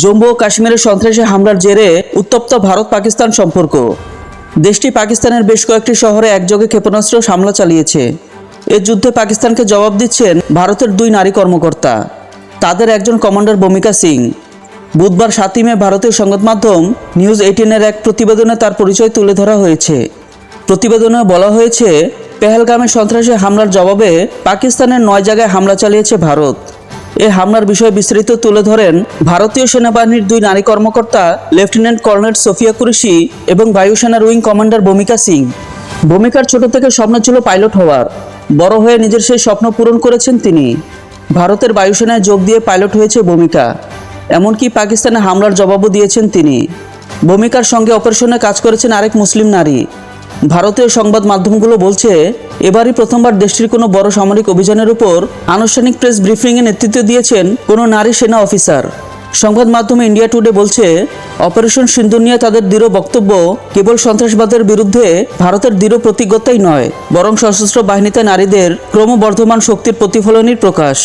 জম্মু ও কাশ্মীরের সন্ত্রাসী হামলার জেরে উত্তপ্ত ভারত পাকিস্তান সম্পর্ক। দেশটি পাকিস্তানের বেশ কয়েকটি শহরে একযোগে ক্ষেপণাস্ত্র হামলা চালিয়েছে। এ যুদ্ধে পাকিস্তানকে জবাব দিচ্ছেন ভারতের দুই নারী কর্মকর্তা। তাদের একজন কমান্ডার ভূমিকা সিং। বুধবার সাতই মে ভারতীয় সংবাদ মাধ্যম নিউজ এইটিনের এক প্রতিবেদনে তার পরিচয় তুলে ধরা হয়েছে। প্রতিবেদনে বলা হয়েছে, পেহেলগামে সন্ত্রাসী হামলার জবাবে পাকিস্তানের নয় জায়গায় হামলা চালিয়েছে ভারত। এ হামলার বিষয়ে বিস্তারিত তুলে ধরেন ভারতীয় সেনাবাহিনীর দুই নারী কর্মকর্তা, লেফটেন্যান্ট কর্নেল সোফিয়া কুরেশি এবং বায়ুসেনার উইং কমান্ডার ভূমিকা সিং। ভূমিকার ছোট থেকে স্বপ্ন ছিল পাইলট হওয়ার। বড় হয়ে নিজের সেই স্বপ্ন পূরণ করেছেন তিনি। ভারতের বায়ুসেনায় যোগ দিয়ে পাইলট হয়েছে ভূমিকা। এমনকি পাকিস্তানে হামলার জবাবও দিয়েছেন তিনি। ভূমিকার সঙ্গে অপারেশনে কাজ করেছেন আরেক মুসলিম নারী। ভারতীয় সংবাদ মাধ্যমগুলো বলছে, এবারই প্রথমবার দেশটির কোনো বড় সামরিক অভিযানের উপর আনুষ্ঠানিক প্রেস ব্রিফিংয়ে নেতৃত্ব দিয়েছেন কোনো নারী সেনা অফিসার। সংবাদ মাধ্যমে ইন্ডিয়া টুডে বলছে, অপারেশন সিন্ধু নিয়ে তাদের দৃঢ় বক্তব্য কেবল সন্ত্রাসবাদের বিরুদ্ধে ভারতের দৃঢ় প্রতিজ্ঞতাই নয়, বরং সশস্ত্র বাহিনীতে নারীদের ক্রমবর্ধমান শক্তির প্রতিফলনই প্রকাশ।